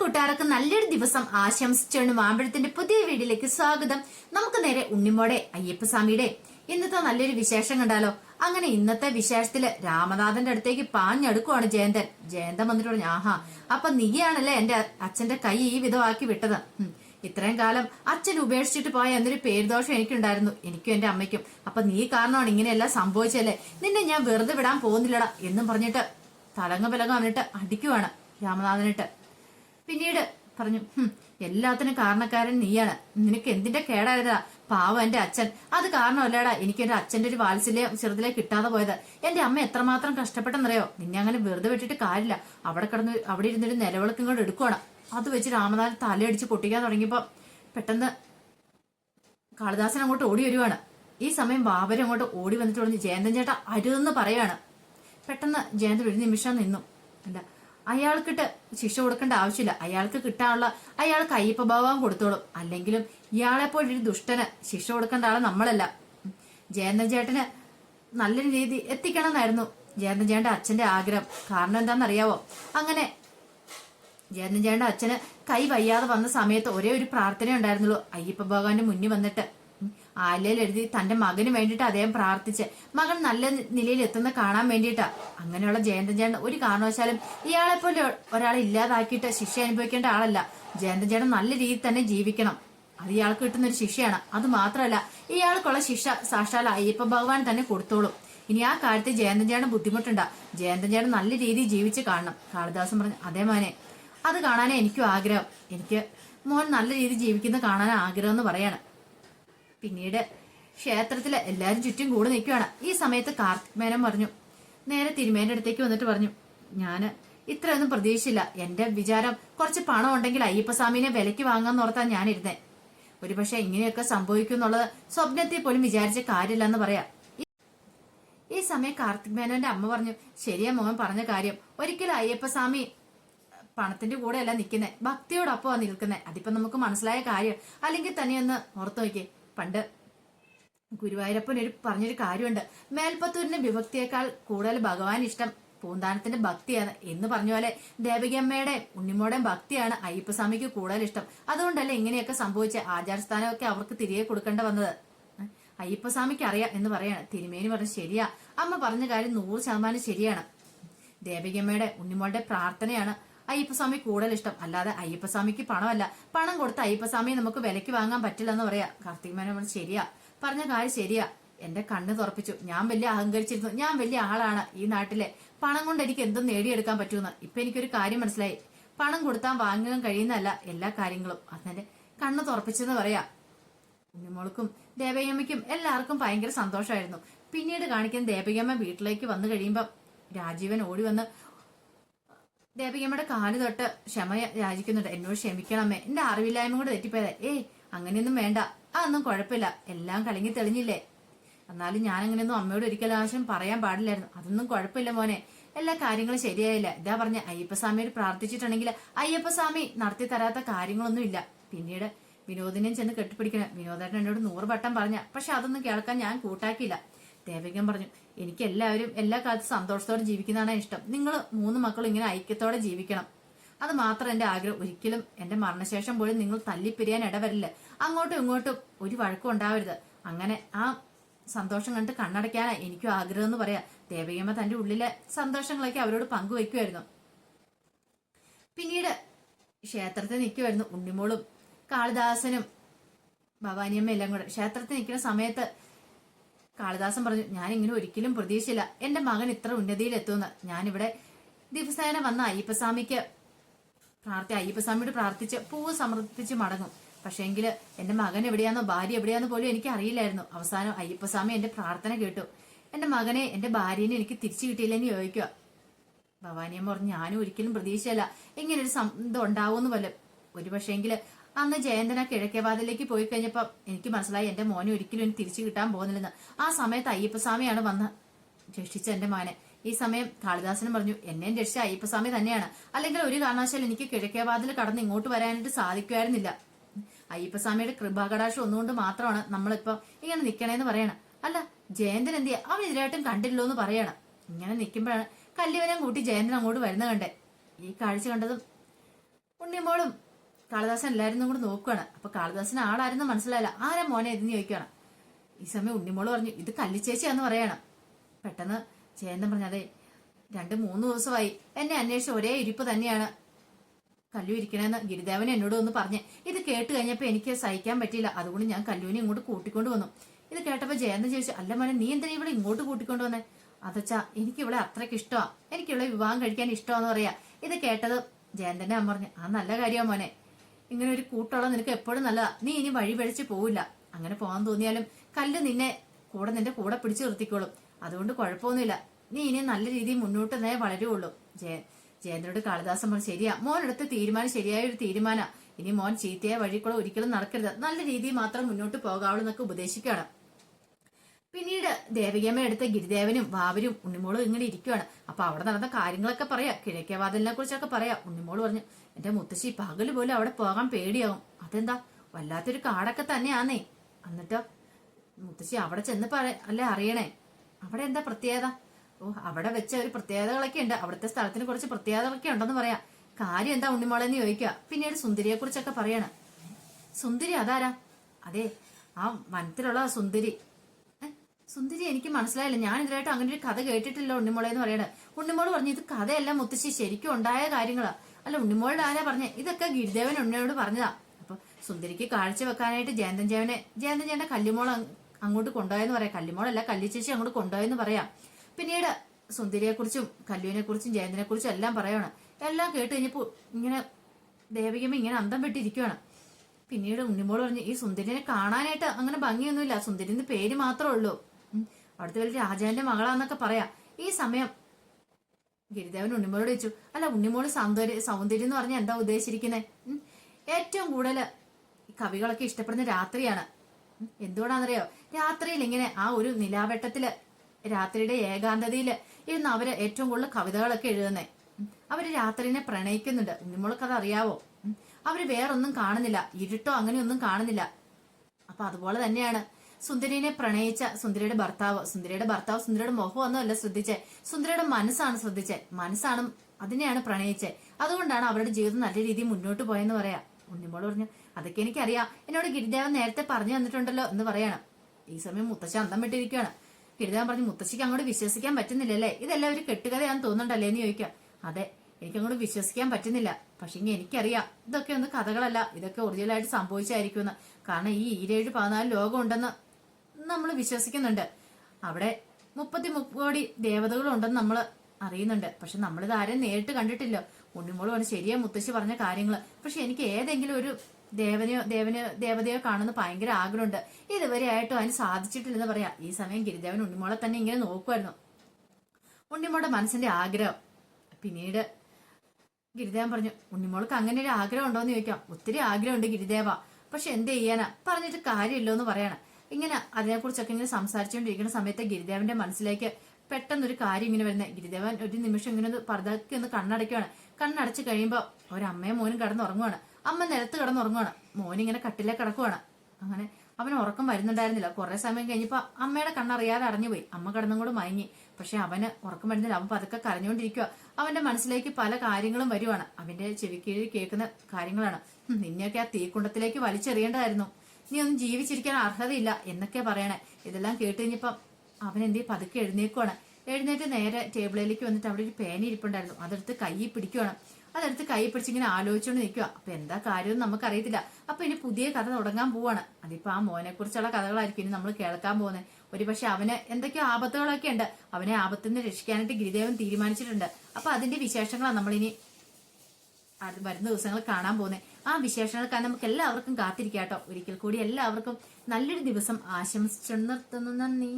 കൂട്ടുകാർക്ക് നല്ലൊരു ദിവസം ആശംസിച്ചുകൊണ്ട് മാമ്പഴത്തിന്റെ പുതിയ വീഡിയോയിലേക്ക് സ്വാഗതം. നമുക്ക് നേരെ ഉണ്ണിമോടെ അയ്യപ്പസ്വാമിയുടെ. ഇന്നത്തെ നല്ലൊരു വിശേഷം കണ്ടാലോ? അങ്ങനെ ഇന്നത്തെ വിശേഷത്തിൽ രാമനാഥന്റെ അടുത്തേക്ക് പാഞ്ഞടുക്കുവാണ് ജയന്തൻ. ജയന്തൻ വന്നിട്ട് പറഞ്ഞു ആഹാ അപ്പൊ നീയാണല്ലേ എന്റെ അച്ഛന്റെ കൈ ഈ വിധമാക്കി വിട്ടത്. ഇത്രയും കാലം അച്ഛൻ ഉപേക്ഷിച്ചിട്ട് പോയ എന്നൊരു പേരുദോഷം എനിക്കുണ്ടായിരുന്നു. എനിക്കും എന്റെ അമ്മയ്ക്കും. അപ്പൊ നീ കാരണമാണ് ഇങ്ങനെയെല്ലാം സംഭവിച്ചല്ലേ നിന്നെ ഞാൻ വെറുതെ വിടാൻ പോകുന്നില്ലടാ എന്നും പറഞ്ഞിട്ട് തലങ്ങ പിലങ്ങ വന്നിട്ട് അടിക്കുവാണ് രാമനാഥനിട്ട്. പിന്നീട് പറഞ്ഞു "ഹും, എല്ലാത്തിനും കാരണക്കാരൻ നീയാണ്. നിനക്ക് എന്തിന്റെ കേടായതാ? പാവം എന്റെ അച്ഛൻ. അത് കാരണമല്ലേടാ എനിക്ക് എന്റെ അച്ഛന്റെ ഒരു വാത്സല്യം ചെറുതിലെ കിട്ടാതെ പോയത്. എന്റെ അമ്മ എത്രമാത്രം കഷ്ടപ്പെട്ടെന്നറിയോ? നിന്നെ അങ്ങനെ വെറുതെ വിട്ടിട്ട് കാര്യമില്ല. അവിടെ കിടന്ന് അവിടെ ഇരുന്നൊരു നിലവിളക്കും കൊണ്ട് എടുക്കുവാണ്. അത് വെച്ച് രാമനാഥൻ തലയടിച്ച് പൊട്ടിക്കാൻ തുടങ്ങിയപ്പോ പെട്ടെന്ന് കാളിദാസൻ അങ്ങോട്ട് ഓടി വരുവാണ്. ഈ സമയം ബാബര് അങ്ങോട്ട് ഓടി വന്നിട്ട് പറഞ്ഞു ജയന്തൻ ചേട്ടാ അരുതെന്ന് പറയാണ്. പെട്ടെന്ന് ജയന്തൻ ഒരു നിമിഷം നിന്നു. എന്താ അയാൾക്കിട്ട് ശിക്ഷ കൊടുക്കേണ്ട ആവശ്യമില്ല. അയാൾക്ക് കിട്ടാനുള്ള അയാൾക്ക് അയ്യപ്പഭാവം കൊടുത്തോളും. അല്ലെങ്കിലും ഇയാളെപ്പോലൊരു ദുഷ്ടന് ശിക്ഷ കൊടുക്കേണ്ട ആളെ നമ്മളല്ല. ജയന്തൻ ചേട്ടന് നല്ലൊരു രീതി എത്തിക്കണം എന്നായിരുന്നു ജയന്തൻ ചേട്ടന്റെ അച്ഛന്റെ ആഗ്രഹം. കാരണം എന്താണെന്നറിയാവോ? അങ്ങനെ ജയന്തൻ ചേട്ടന്റെ അച്ഛന് കൈ വയ്യാതെ വന്ന സമയത്ത് ഒരേ ഒരു പ്രാർത്ഥന ഉണ്ടായിരുന്നുള്ളൂ അയ്യപ്പ ഭഗവാന്റെ മുന്നിൽ വന്നിട്ട് ആലയിൽ എഴുതി തന്റെ മകന് വേണ്ടിയിട്ട് അദ്ദേഹം പ്രാർത്ഥിച്ച്. മകൻ നല്ല നിലയിൽ എത്തുന്ന കാണാൻ വേണ്ടിയിട്ടാ. അങ്ങനെയുള്ള ജയന്തൻ ചേട്ടൻ ഒരു കാരണവശാലും ഇയാളെ പോലെ ഒരാളെ ഇല്ലാതാക്കിയിട്ട് ശിക്ഷ അനുഭവിക്കേണ്ട ആളല്ല. ജയന്തൻ ചേട്ടൻ നല്ല രീതിയിൽ തന്നെ ജീവിക്കണം. അത് ഇയാൾക്ക് കിട്ടുന്ന ഒരു ശിക്ഷയാണ്. അത് മാത്രമല്ല ഇയാൾക്കുള്ള ശിക്ഷ സാക്ഷാൽ അയ്യപ്പ ഭഗവാൻ തന്നെ കൊടുത്തോളും. ഇനി ആ കാര്യത്തിൽ ജയന്തൻ ചേട്ടൻ ബുദ്ധിമുട്ടുണ്ടാ. ജയന്തൻ ചേട്ടൻ നല്ല രീതിയിൽ ജീവിച്ച് കാണണം. കാളിദാസൻ പറഞ്ഞു അതേ മോനെ അത് കാണാനേ എനിക്കും ആഗ്രഹം. എനിക്ക് മോൻ നല്ല രീതിയിൽ ജീവിക്കുന്ന കാണാൻ ആഗ്രഹം എന്ന് പറയാണ്. പിന്നീട് ക്ഷേത്രത്തിൽ എല്ലാവരും ചുറ്റും കൂടെ നിൽക്കുകയാണ്. ഈ സമയത്ത് കാർത്തിക് മേനൻ പറഞ്ഞു നേരെ തിരുമേന്റെ അടുത്തേക്ക് വന്നിട്ട് പറഞ്ഞു ഞാൻ ഇത്രയൊന്നും പ്രതീക്ഷിച്ചില്ല. എന്റെ വിചാരം കുറച്ച് പണം ഉണ്ടെങ്കിൽ അയ്യപ്പസ്വാമിനെ വിലയ്ക്ക് വാങ്ങാമെന്ന് ഓർത്താ ഞാനിരുന്നേ. ഒരുപക്ഷെ ഇങ്ങനെയൊക്കെ സംഭവിക്കും എന്നുള്ളത് സ്വപ്നത്തിൽ പോലും വിചാരിച്ച കാര്യമില്ലെന്ന് പറയാം. ഈ സമയം കാർത്തിക് മേനോന്റെ അമ്മ പറഞ്ഞു ശരിയാ മോഹൻ പറഞ്ഞ കാര്യം. ഒരിക്കലും അയ്യപ്പസ്വാമി പണത്തിന്റെ കൂടെ അല്ല നിൽക്കുന്നത് ഭക്തിയോടൊപ്പമാണ് നിൽക്കുന്നത് അതിപ്പോ നമുക്ക് മനസ്സിലായ കാര്യം. അല്ലെങ്കിൽ തന്നെ ഒന്ന് ഓർത്തു നോക്കിയേ. പണ്ട് ഗുരുവായൂരപ്പൻ ഒരു പറഞ്ഞൊരു കാര്യമുണ്ട്. മേൽപ്പത്തൂരിന്റെ വിഭക്തിയേക്കാൾ കൂടുതൽ ഭഗവാൻ ഇഷ്ടം പൂന്താനത്തിന്റെ ഭക്തിയാണ് എന്ന് പറഞ്ഞ പോലെ ദേവികമ്മയുടെ ഉണ്ണിമോടെയും ഭക്തിയാണ് അയ്യപ്പസ്വാമിക്ക് കൂടുതൽ ഇഷ്ടം. അതുകൊണ്ടല്ലേ ഇങ്ങനെയൊക്കെ സംഭവിച്ച? ആചാരസ്ഥാനമൊക്കെ അവർക്ക് തിരികെ കൊടുക്കേണ്ട വന്നത്. അയ്യപ്പസ്വാമിക്ക് അറിയാം എന്ന് പറയാണ്. തിരുമേനി പറഞ്ഞ ശരിയാ. അമ്മ പറഞ്ഞ കാര്യം നൂറ് ശതമാനം ശരിയാണ്. ദേവികമ്മയുടെ ഉണ്ണിമോളുടെ പ്രാർത്ഥനയാണ് അയ്യപ്പസ്വാമി കൂടുതൽ ഇഷ്ടം. അല്ലാതെ അയ്യപ്പസ്വാമിക്ക് പണമല്ല. പണം കൊടുത്ത അയ്യപ്പസ്വാമിയെ നമുക്ക് വിലയ്ക്ക് വാങ്ങാൻ പറ്റില്ല എന്ന് പറയാ. കാർത്തിക് മേനോൻ ശരിയാ. പറഞ്ഞ കാര്യം ശരിയാ. എന്റെ കണ്ണ് തുറപ്പിച്ചു. ഞാൻ വലിയ അഹങ്കരിച്ചിരുന്നു. ഞാൻ വലിയ ആളാണ് ഈ നാട്ടിലെ. പണം കൊണ്ട് എനിക്ക് എന്തും നേടിയെടുക്കാൻ പറ്റുമെന്ന് ഇപ്പൊ എനിക്കൊരു കാര്യം മനസ്സിലായി. പണം കൊടുത്താൽ വാങ്ങാൻ കഴിയുന്നതല്ല എല്ലാ കാര്യങ്ങളും. അതെന്റെ കണ്ണ് തുറപ്പിച്ചെന്ന് പറയാ. ഉണ്ണിമോൾക്കും ദേവയമ്മയ്ക്കും എല്ലാവർക്കും ഭയങ്കര സന്തോഷമായിരുന്നു. പിന്നീട് കാണിക്കുന്ന ദേവയമ്മ വീട്ടിലേക്ക് വന്നു കഴിയുമ്പോൾ രാജീവൻ ഓടി വന്ന് ദേവികമ്മയുടെ കാൽ തൊട്ട് ക്ഷമ യാചിക്കുന്നുണ്ട്. എന്നോട് ക്ഷമിക്കണമേ. എന്റെ അറിവില്ലായ്മ കൂടെ തെറ്റിപ്പോയതാ. ഏയ് അങ്ങനെയൊന്നും വേണ്ട. അതൊന്നും കുഴപ്പമില്ല. എല്ലാം കലങ്ങി തെളിഞ്ഞില്ലേ? എന്നാലും ഞാൻ അങ്ങനെയൊന്നും അമ്മയോട് ഒരിക്കലും ആവശ്യം പറയാൻ പാടില്ലായിരുന്നു. അതൊന്നും കുഴപ്പമില്ല മോനെ. എല്ലാ കാര്യങ്ങളും ശരിയായില്ല. ഇതാ പറഞ്ഞ അയ്യപ്പസ്വാമിയോട് പ്രാർത്ഥിച്ചിട്ടുണ്ടെങ്കിൽ അയ്യപ്പസ്വാമി നടത്തി തരാത്ത കാര്യങ്ങളൊന്നും ഇല്ല. പിന്നീട് വിനോദിനെയും ചെന്ന് കെട്ടിപ്പിടിക്കണം. വിനോദേട്ടൻ എന്നോട് നൂറ് വട്ടം പറഞ്ഞ. പക്ഷെ അതൊന്നും കേൾക്കാൻ ഞാൻ കൂട്ടാക്കിയില്ല. ദേവികൻ പറഞ്ഞു. എനിക്ക് എല്ലാവരും എല്ലാ കാലത്തും സന്തോഷത്തോടെ ജീവിക്കുന്നതാണ് ഇഷ്ടം. നിങ്ങൾ മൂന്ന് മക്കൾ ഇങ്ങനെ ഐക്യത്തോടെ ജീവിക്കണം. അത് മാത്രം എന്റെ ആഗ്രഹം. ഒരിക്കലും എന്റെ മരണശേഷം പോലും നിങ്ങൾ തല്ലിപ്പിരിയാൻ ഇടവരില്ല. അങ്ങോട്ടും ഇങ്ങോട്ടും ഒരു വഴക്കം ഉണ്ടാവരുത്. അങ്ങനെ ആ സന്തോഷം കണ്ട് കണ്ണടയ്ക്കാനാ എനിക്കും ആഗ്രഹം എന്ന് പറയാം. ദേവകിയമ്മ തന്റെ ഉള്ളിലെ സന്തോഷങ്ങളൊക്കെ അവരോട് പങ്കുവയ്ക്കുമായിരുന്നു. പിന്നീട് ക്ഷേത്രത്തിൽ നിൽക്കുമായിരുന്നു ഉണ്ണിമോളും കാളിദാസനും ഭവാനിയമ്മ എല്ലാം കൂടെ. ക്ഷേത്രത്തിൽ നിൽക്കുന്ന സമയത്ത് കാളിദാസൻ പറഞ്ഞു ഞാൻ ഇങ്ങനെ ഒരിക്കലും പ്രതീക്ഷയില്ല എന്റെ മകൻ ഇത്ര ഉന്നതിയിലെത്തുമെന്ന്. ഞാനിവിടെ ദിവസേന വന്ന അയ്യപ്പസ്വാമിക്ക് പ്രാർത്ഥി അയ്യപ്പസ്വാമിയോട് പ്രാർത്ഥിച്ച് പൂവ് സമർപ്പിച്ച് മടങ്ങും. പക്ഷേങ്കിൽ എന്റെ മകൻ എവിടെയാന്നോ ഭാര്യ എവിടെയാന്നോ പോലും എനിക്ക് അറിയില്ലായിരുന്നു. അവസാനം അയ്യപ്പസ്വാമി എന്റെ പ്രാർത്ഥന കേട്ടു. എന്റെ മകനെ എന്റെ ഭാര്യനെ എനിക്ക് തിരിച്ചു കിട്ടിയില്ലെന്ന് ചോദിക്കുക. ഭവാനിയമ്മ പറഞ്ഞു ഞാനും ഒരിക്കലും പ്രതീക്ഷയല്ല ഇങ്ങനെ ഒരു ഇത് ഉണ്ടാവുമെന്ന് വല്ല. ഒരു പക്ഷേങ്കിൽ അന്ന് ജയന്തന കിഴക്കേവാതിലേക്ക് പോയി കഴിഞ്ഞപ്പോ എനിക്ക് മനസ്സിലായി എന്റെ മോനെ ഒരിക്കലും എനിക്ക് തിരിച്ചു കിട്ടാൻ പോകുന്നില്ലെന്ന്. ആ സമയത്ത് അയ്യപ്പസ്വാമിയാണ് വന്ന് രക്ഷിച്ച എന്റെ മോനെ. ഈ സമയം കാളിദാസനും പറഞ്ഞു എന്നെയും രക്ഷിച്ച അയ്യപ്പസ്വാമി തന്നെയാണ്. അല്ലെങ്കിൽ ഒരു കാരണവശാലും എനിക്ക് കിഴക്കേവാതിൽ കടന്ന് ഇങ്ങോട്ട് വരാനായിട്ട് സാധിക്കുമായിരുന്നില്ല. അയ്യപ്പസ്വാമിയുടെ കൃപാകടാശം ഒന്നുകൊണ്ട് മാത്രമാണ് നമ്മളിപ്പോ ഇങ്ങനെ നിക്കണേന്ന് പറയണം. അല്ല ജയന്തൻ എന്തിയ അവൻ ഇതിലായിട്ടും കണ്ടില്ലോ എന്ന് പറയണം. ഇങ്ങനെ നിൽക്കുമ്പോഴാണ് കല്യവനം കൂട്ടി ജയന്തൻ അങ്ങോട്ട് വരുന്ന കണ്ടേ. ഈ കാഴ്ച കണ്ടതും ഉണ്ണിമോളും കാളിദാസൻ എല്ലാവരും കൂടെ നോക്കുകയാണ് അപ്പൊ കാളിദാസൻ ആളായിരുന്നു മനസ്സിലായില്ല. ആരാ മോനെ? ഇതെന്ന് ചോദിക്കുകയാണ് ഈ സമയം ഉണ്ണിമോൾ പറഞ്ഞു ഇത് കല്ലിച്ചേച്ചിയാന്ന് പറയണം. പെട്ടെന്ന് ജയന്തൻ പറഞ്ഞു അതെ രണ്ട് മൂന്ന് ദിവസമായി. എന്നെ അന്വേഷിച്ച ഒരേ ഇരിപ്പ് തന്നെയാണ്. കല്ലു ഇരിക്കണെന്ന് ഗിരിദേവൻ എന്നോട് ഒന്ന് പറഞ്ഞ് ഇത് കേട്ട് കഴിഞ്ഞപ്പോ എനിക്ക് സഹിക്കാൻ പറ്റിയില്ല. അതുകൊണ്ട് ഞാൻ കല്ലുവിനെ ഇങ്ങോട്ട് കൂട്ടിക്കൊണ്ട് വന്നു. ഇത് കേട്ടപ്പോ ജയന്തൻ ചോദിച്ചു അല്ല മോനെ നീ എന്തിനാ ഇവിടെ ഇങ്ങോട്ട് കൂട്ടിക്കൊണ്ട് വന്നേ? അതച്ചാ എനിക്ക് ഇവിടെ അത്രയ്ക്ക് ഇഷ്ടമാ എനിക്ക് ഇവിടെ വിവാഹം കഴിക്കാൻ ഇഷ്ടമാന്ന് പറയാ. ഇത് കേട്ടത് ജയന്തന്റെ അമ്മ പറഞ്ഞു ആ നല്ല കാര്യമാണ് മോനെ. ഇങ്ങനെ ഒരു കൂട്ടുള്ള നിനക്ക് എപ്പോഴും നല്ലതാ നീ ഇനി വഴി വഴിച്ച് പോവില്ല. അങ്ങനെ പോകാൻ തോന്നിയാലും കല്ല് നിന്നെ കൂടെ നിന്റെ കൂടെ പിടിച്ചു നിർത്തിക്കോളും. അതുകൊണ്ട് കുഴപ്പമൊന്നുമില്ല. നീ ഇനി നല്ല രീതിയിൽ മുന്നോട്ട് നേ വളരുള്ളൂ ജയ ജയേന്ദ്രനോട് കാളിദാസൻ പറഞ്ഞു ശരിയാ മോനെടുത്ത തീരുമാനം ശരിയായ ഒരു തീരുമാന. ഇനി മോൻ ചീത്തയായ വഴിക്കുള്ള ഒരിക്കലും നടക്കരുത്. നല്ല രീതിയിൽ മാത്രം മുന്നോട്ട് പോകാവുള്ളൂ എന്നൊക്കെ ഉപദേശിക്കുകയാണ്. പിന്നീട് ദേവികമ്മ എടുത്ത ഗിരിദേവനും വാവരും ഉണ്ണിമോളും ഇങ്ങനെ ഇരിക്കുവാണ്. അപ്പൊ അവിടെ നടന്ന കാര്യങ്ങളൊക്കെ പറയാ. കിഴക്കേ വാതിലിനെ കുറിച്ചൊക്കെ പറയാ. ഉണ്ണിമോൾ പറഞ്ഞു എന്റെ മുത്തശ്ശി പകൽ പോലും അവിടെ പോകാൻ പേടിയാവും. അതെന്താ? വല്ലാത്തൊരു കാടൊക്കെ തന്നെയാന്നേ. എന്നിട്ടോ മുത്തശ്ശി അവിടെ ചെന്ന് പറ അല്ലേ അറിയണേ? അവിടെ എന്താ പ്രത്യേകത? ഓ അവിടെ വെച്ച ഒരു പ്രത്യേകതകളൊക്കെ ഉണ്ട്. അവിടുത്തെ സ്ഥലത്തിന് കുറച്ച് പ്രത്യേകതകളൊക്കെ ഉണ്ടെന്ന് പറയാ. കാര്യം എന്താ ഉണ്ണിമോളെന്ന് ചോദിക്കുക. പിന്നീട് സുന്ദരിയെ കുറിച്ചൊക്കെ പറയാണ്. സുന്ദരി അതാരാ? അതെ ആ വനത്തിലുള്ള സുന്ദരി. സുന്ദരി എനിക്ക് മനസ്സിലായില്ല. ഞാൻ ഇതിലായിട്ട് അങ്ങനെ ഒരു കഥ കേട്ടിട്ടില്ല ഉണ്ണിമോളെ എന്ന് പറയണേ ഉണ്ണിമോൾ പറഞ്ഞു ഇത് കഥയല്ല മുത്തശ്ശി ശരിക്കും ഉണ്ടായ കാര്യങ്ങളാ. അല്ല ഉണ്ണിമോളുടെ ആരാ പറഞ്ഞേ? ഇതൊക്കെ ഗിരിദേവൻ ഉണ്ണിയോട് പറഞ്ഞതാ. അപ്പൊ സുന്ദരിക്ക് കാഴ്ച വെക്കാനായിട്ട് ജയന്തൻ ജയവനെ ജയന്തൻ ജയന്റെ കല്ലിമോൾ അങ്ങോട്ട് കൊണ്ടുപോയെന്ന് പറയാം. കല്ലിമോളല്ല കല്ലിച്ചേച്ചി അങ്ങോട്ട് കൊണ്ടുപോയെന്ന് പറയാം. പിന്നീട് സുന്ദരിയെ കുറിച്ചും കല്ലുവിനെ കുറിച്ചും ജയന്തനെ കുറിച്ചും എല്ലാം പറയണം. എല്ലാം കേട്ട് കഴിഞ്ഞപ്പോ ഇങ്ങനെ ദേവികമ്മ ഇങ്ങനെ അന്തം പെട്ടിരിക്കുവാണ്. പിന്നീട് ഉണ്ണിമോൾ പറഞ്ഞു ഈ സുന്ദരിനെ കാണാനായിട്ട് അങ്ങനെ ഭംഗിയൊന്നുമില്ല. സുന്ദരിന്റെ പേര് മാത്രമേ ഉള്ളൂ. അവിടുത്തെ വലിയ രാജാവിന്റെ മകളാന്നൊക്കെ പറയാം. ഈ സമയം ഗിരിദേവൻ ഉണ്ണിമോളോട് ചോദിച്ചു അല്ല ഉണ്ണിമോൾ സൗന്ദര്യ സൗന്ദര്യം എന്ന് പറഞ്ഞാൽ എന്താ ഉദ്ദേശിച്ചിരിക്കുന്നത് ഏറ്റവും കൂടുതൽ കവികളൊക്കെ ഇഷ്ടപ്പെടുന്ന രാത്രിയാണ്. എന്തുകൊണ്ടാണെന്നറിയോ? രാത്രിയിൽ ഇങ്ങനെ ആ ഒരു നിലാവെട്ടത്തിൽ രാത്രിയുടെ ഏകാന്തതയിൽ ഇരുന്ന് അവർ ഏറ്റവും കൂടുതൽ കവിതകളൊക്കെ എഴുതുന്നേ. അവർ രാത്രിനെ പ്രണയിക്കുന്നുണ്ട്. ഉണ്ണിമോൾക്ക് അത് അറിയാവോ? അവർ വേറൊന്നും കാണുന്നില്ല. ഇരുട്ടോ അങ്ങനെയൊന്നും കാണുന്നില്ല. അപ്പൊ അതുപോലെ തന്നെയാണ്. സുന്ദരിനെ പ്രണയിച്ച സുന്ദരിയുടെ ഭർത്താവ് സുന്ദരിയുടെ ഭർത്താവ് സുന്ദരിയുടെ മുഖം ഒന്നുമല്ല ശ്രദ്ധിച്ചേ. സുന്ദരിയുടെ മനസ്സാണ് ശ്രദ്ധിച്ചേ. മനസ്സാണ് അതിനെയാണ് പ്രണയിച്ചേ. അതുകൊണ്ടാണ് അവരുടെ ജീവിതം നല്ല രീതിയിൽ മുന്നോട്ട് പോയെന്ന് പറയാം. ഉണ്ണിമോൾ പറഞ്ഞു അതൊക്കെ എനിക്കറിയാം. എന്നോട് ഗിരിദേവൻ നേരത്തെ പറഞ്ഞു തന്നിട്ടുണ്ടല്ലോ എന്ന് പറയണം. ഈ സമയം മുത്തശ്ശ അന്തം വിട്ടിരിക്കുകയാണ്. ഗിരിദേവൻ പറഞ്ഞു മുത്തശ്ശിക്ക് അങ്ങോട്ട് വിശ്വസിക്കാൻ പറ്റുന്നില്ലല്ലേ? ഇതെല്ലാം ഒരു കെട്ടുകഥയാന്ന് തോന്നുന്നുണ്ടല്ലേ? എന്ന് ചോദിക്കാം അതെ എനിക്ക് അങ്ങോട്ട് വിശ്വസിക്കാൻ പറ്റുന്നില്ല. പക്ഷെ എനിക്കറിയാം. ഇതൊക്കെ ഒന്ന് കഥകളല്ല. ഇതൊക്കെ ഒറിജിനലായിട്ട് സംഭവിച്ചായിരിക്കുമെന്ന്. കാരണം ഈ ഈരേഴ് പതിനാല് ലോകം ഉണ്ടെന്ന് നമ്മൾ വിശ്വസിക്കുന്നുണ്ട്. അവിടെ മുപ്പത്തി കോടി ദേവതകളുണ്ടെന്ന് നമ്മൾ അറിയുന്നുണ്ട്. പക്ഷെ നമ്മളിത് ആരെയും നേരിട്ട് കണ്ടിട്ടില്ല. ഉണ്ണിമോൾ ശരിയാ മുത്തശ്ശി പറഞ്ഞ കാര്യങ്ങൾ പക്ഷെ എനിക്ക് ഏതെങ്കിലും ഒരു ദേവനെയോ ദേവനെയോ ദേവതയോ കാണുന്ന ഭയങ്കര ആഗ്രഹമുണ്ട്. ഇതുവരെ ആയിട്ടും അതിന് സാധിച്ചിട്ടില്ലെന്ന് പറയാം. ഈ സമയം ഗിരിദേവൻ ഉണ്ണിമോളെ തന്നെ ഇങ്ങനെ നോക്കുമായിരുന്നു ഉണ്ണിമോളുടെ മനസ്സിന്റെ ആഗ്രഹം. പിന്നീട് ഗിരിദേവൻ പറഞ്ഞു ഉണ്ണിമോൾക്ക് അങ്ങനെ ഒരു ആഗ്രഹം ഉണ്ടോ എന്ന് ചോദിക്കാം. ഒത്തിരി ആഗ്രഹമുണ്ട് ഗിരിദേവ. പക്ഷെ എന്ത് ചെയ്യാനാ? പറഞ്ഞിട്ട് കാര്യമില്ലോ എന്ന് പറയണം. ഇങ്ങനെ അതിനെക്കുറിച്ചൊക്കെ ഇങ്ങനെ സംസാരിച്ചുകൊണ്ടിരിക്കുന്ന സമയത്ത് ഗിരിദേവന്റെ മനസ്സിലേക്ക് പെട്ടെന്നൊരു കാര്യം ഇങ്ങനെ വരുന്നത് ഗിരിദേവൻ ഒരു നിമിഷം ഇങ്ങനെ ഒന്ന് പർദ്ദക്ക് ഒന്ന് കണ്ണടയ്ക്കുകയാണ് കണ്ണടച്ച് കഴിയുമ്പോൾ ഒരമ്മയും മോനും കിടന്നുറങ്ങുവാണ്. അമ്മ നിലത്ത് കിടന്നുറങ്ങുവാണ്. മോനിങ്ങനെ കട്ടിലേ കിടക്കുവാണ്. അങ്ങനെ അവൻ ഉറക്കം വരുന്നുണ്ടായിരുന്നില്ല. കുറെ സമയം കഴിഞ്ഞപ്പോ അമ്മയുടെ കണ്ണറിയാതെ അടഞ്ഞുപോയി. അമ്മ കിടന്നും കൂടെ മയങ്ങി. പക്ഷെ അവന് ഉറക്കം വരുന്നില്ല. അവൻ പതുക്കെ കരഞ്ഞുകൊണ്ടിരിക്കുക അവന്റെ മനസ്സിലേക്ക് പല കാര്യങ്ങളും വരുവാണ്. അവന്റെ ചെവിക്കീഴിൽ കേൾക്കുന്ന കാര്യങ്ങളാണ്. "ഹും, നിന്നെയൊക്കെ ആ തീക്കുണ്ടത്തിലേക്ക് വലിച്ചെറിയേണ്ടതായിരുന്നു. നീ ഒന്നും ജീവിച്ചിരിക്കാൻ അർഹതയില്ല എന്നൊക്കെ പറയണേ. ഇതെല്ലാം കേട്ട് കഴിഞ്ഞപ്പം അവൻ എന്ത്? പതുക്കെ എഴുന്നേക്കുവാണ്. എഴുന്നേറ്റ് നേരെ ടേബിളിലേക്ക് വന്നിട്ട് അവിടെ ഒരു പേന ഇരിപ്പുണ്ടായിരുന്നു. അതെടുത്ത് കൈ പിടിക്കുവാണ്. അതെടുത്ത് കൈ പിടിച്ചിങ്ങനെ ആലോചിച്ചുകൊണ്ട് നിൽക്കുക അപ്പൊ എന്താ കാര്യം നമുക്കറിയത്തില്ല. അപ്പൊ ഇനി പുതിയ കഥ തുടങ്ങാൻ പോവാണ്. അതിപ്പോ ആ മോനെ കുറിച്ചുള്ള കഥകളായിരിക്കും ഇനി നമ്മൾ കേൾക്കാൻ പോകുന്നത്. ഒരുപക്ഷെ അവന് എന്തൊക്കെയോ ആപത്തുകളൊക്കെ ഉണ്ട്. അവനെ ആപത്തിൽ നിന്ന് രക്ഷിക്കാനായിട്ട് ഗിരിദേവൻ തീരുമാനിച്ചിട്ടുണ്ട്. അപ്പൊ അതിന്റെ വിശേഷങ്ങളാണ് നമ്മളിനി വരുന്ന ദിവസങ്ങൾ കാണാൻ പോകുന്നത്. ആ വിശേഷങ്ങൾക്കായി നമുക്ക് എല്ലാവർക്കും കാത്തിരിക്കാട്ടോ. ഒരിക്കൽ കൂടി എല്ലാവർക്കും നല്ലൊരു ദിവസം ആശംസിച്ചു നിർത്തുന്നു. നന്ദി.